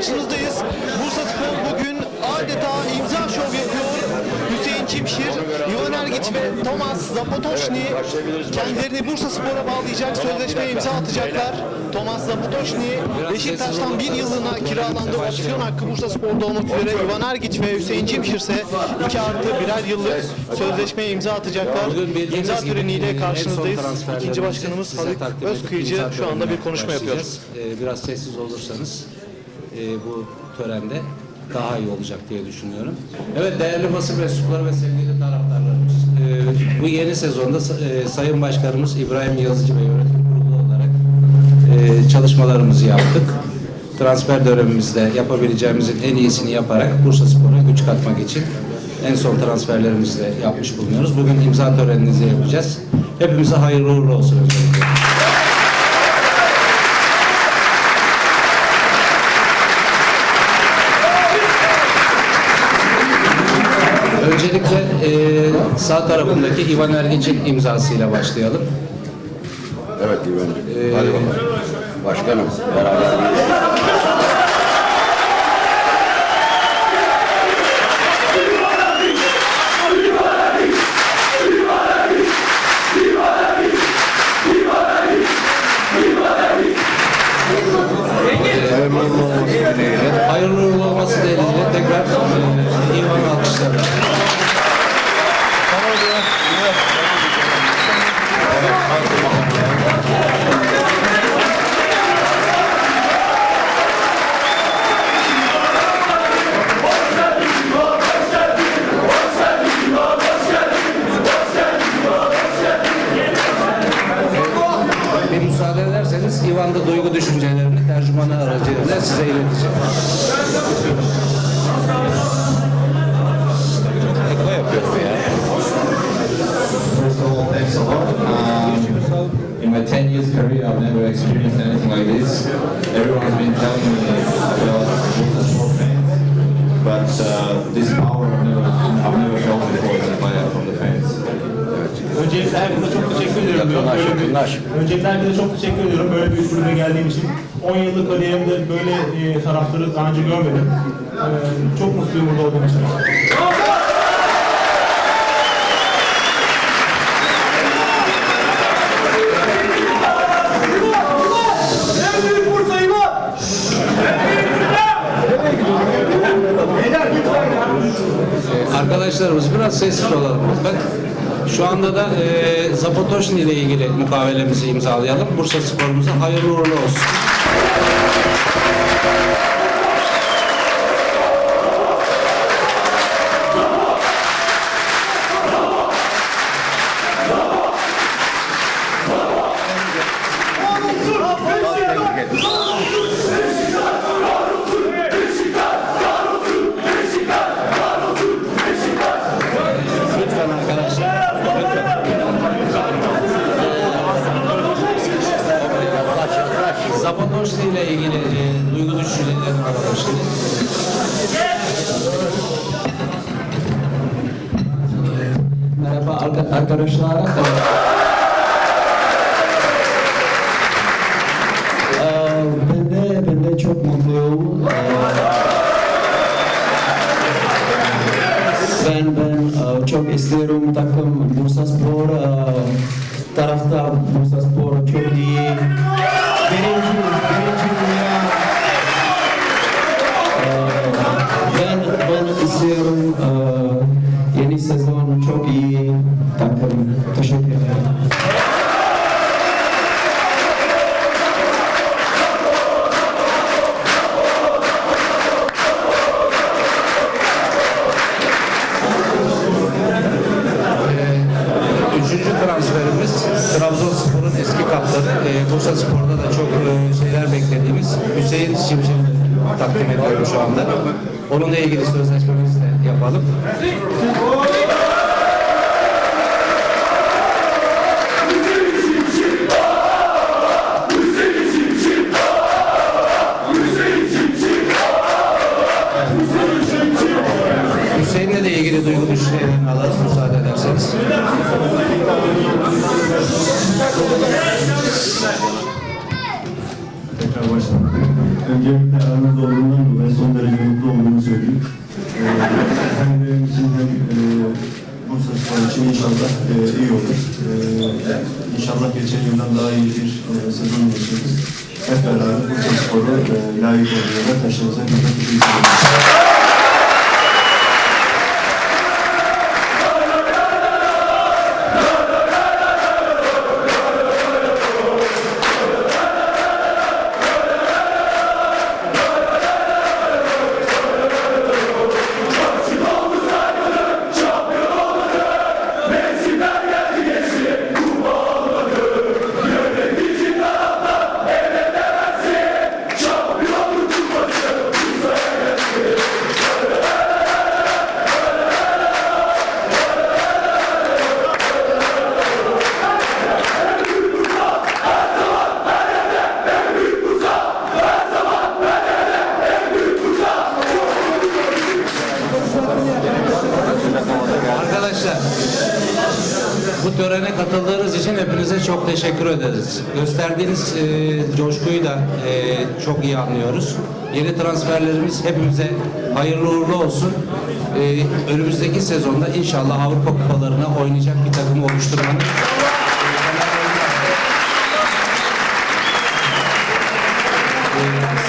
karşınızdayız. Bursa Spor bugün adeta imza şov yapıyor. Hüseyin Çimşir, Ivan Ergiç ve Thomas Zapotoşni kendilerini Bursa Spor'a bağlayacak sözleşmeye imza atacaklar. Thomas Zapotoşni Beşiktaş'tan bir yıllığına kiralandı. Opsiyon hakkı Bursa Spor'da olmak üzere Ivan Ergiç ve Hüseyin Çimşir ise 2 artı birer yıllık sözleşmeye imza atacaklar. İmza töreniyle karşınızdayız. İkinci başkanımız Haluk Özkıyıcı şu anda bir konuşma yapıyor. Ee, Biraz sessiz olursanız e, bu törende daha iyi olacak diye düşünüyorum. Evet değerli basın mensupları ve sevgili taraftarlarımız. e, Bu yeni sezonda e, Sayın Başkanımız İbrahim Yazıcı ve yönetim kurulu olarak e, çalışmalarımızı yaptık. Transfer dönemimizde yapabileceğimizin en iyisini yaparak Bursa Spor'a güç katmak için en son transferlerimizi de yapmış bulunuyoruz. Bugün imza töreninizi yapacağız. Hepimize hayırlı uğurlu olsun öncelikle. Öncelikle e, sağ tarafındaki İvan Ergiç'in imzasıyla başlayalım. Evet güvenlik. Hadi bakalım. Başkanım beraber. Hayırlı uğurlu olması dileğiyle tekrar e, İvan alkışlarla. İn my 10 years career, I've never experienced anything like this. Everyone's been telling me about Bursa sport fans, but uh, this power I've never, I've never felt before as a player from the fans. Öncelikle herkese çok teşekkür ediyorum. yakınlaş. Öncelikle herkese çok teşekkür ediyorum. Böyle bir kulübe geldiğim için. 10 yıllık kariyerimde böyle e, taraftarı daha önce görmedim. E, çok mutluyum burada olduğum için. Arkadaşlarımız biraz sessiz olalım lütfen. Şu anda da e, Zapotoşni ile ilgili mukavelemizi imzalayalım. Bursa sporumuza hayırlı uğurlu olsun. İlgili e, duygu düşüncelerini alalım şimdi. Merhaba arka- arkadaşlar. Ee, ben de ben de çok mutluyum. Ee, ben ben e, çok istiyorum takım Üçüncü transferimiz Trabzonspor'un eski kaptanı. E, Bursa Spor'da da çok e, şeyler beklediğimiz Hüseyin Şimşek'i takdim ediyorum şu anda. Onunla ilgili sözleşmemizi de yapalım. Öncelikle aranızda olduğundan dolayı son derece mutlu olduğumu söyleyeyim. Ee, hem benim için hem e, Bursa Spor için inşallah e, iyi olur. Ee, inşallah geçen yıldan daha iyi bir e, sezon geçiririz. Hep beraber Bursa Spor'u e, layık olduğuna taşımıza hizmet edeceğiz. Teşekkür ederiz. Gösterdiğiniz e, coşkuyu da e, çok iyi anlıyoruz. Yeni transferlerimiz hepimize hayırlı uğurlu olsun. E, önümüzdeki sezonda inşallah Avrupa kupalarına oynayacak bir takım oluşturmanın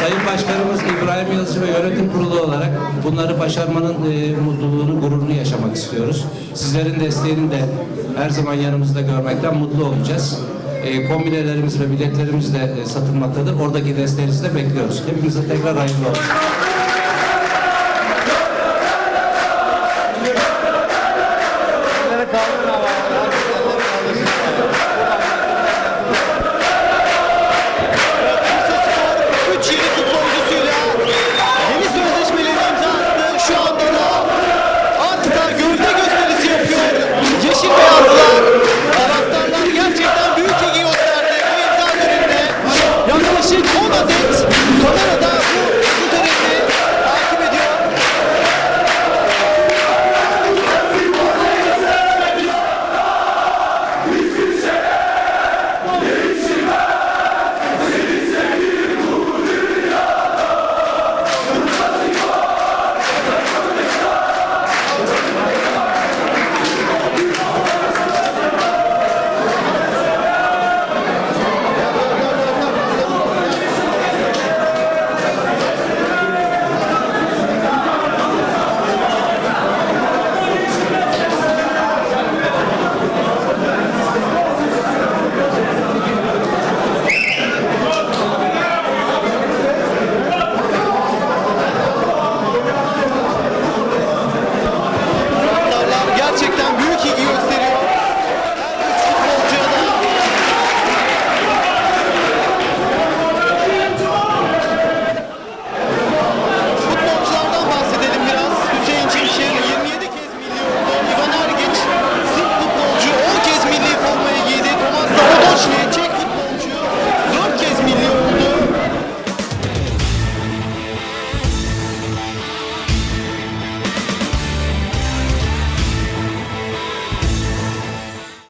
Sayın Başkanımız İbrahim Yazıcı ve yönetim kurulu olarak bunları başarmanın e, mutluluğunu, gururunu yaşamak istiyoruz. Sizlerin desteğini de her zaman yanımızda görmekten mutlu olacağız. E, kombinelerimiz ve biletlerimiz de e, satılmaktadır. Oradaki desteğinizi de bekliyoruz. Hepimize tekrar hayırlı olsun.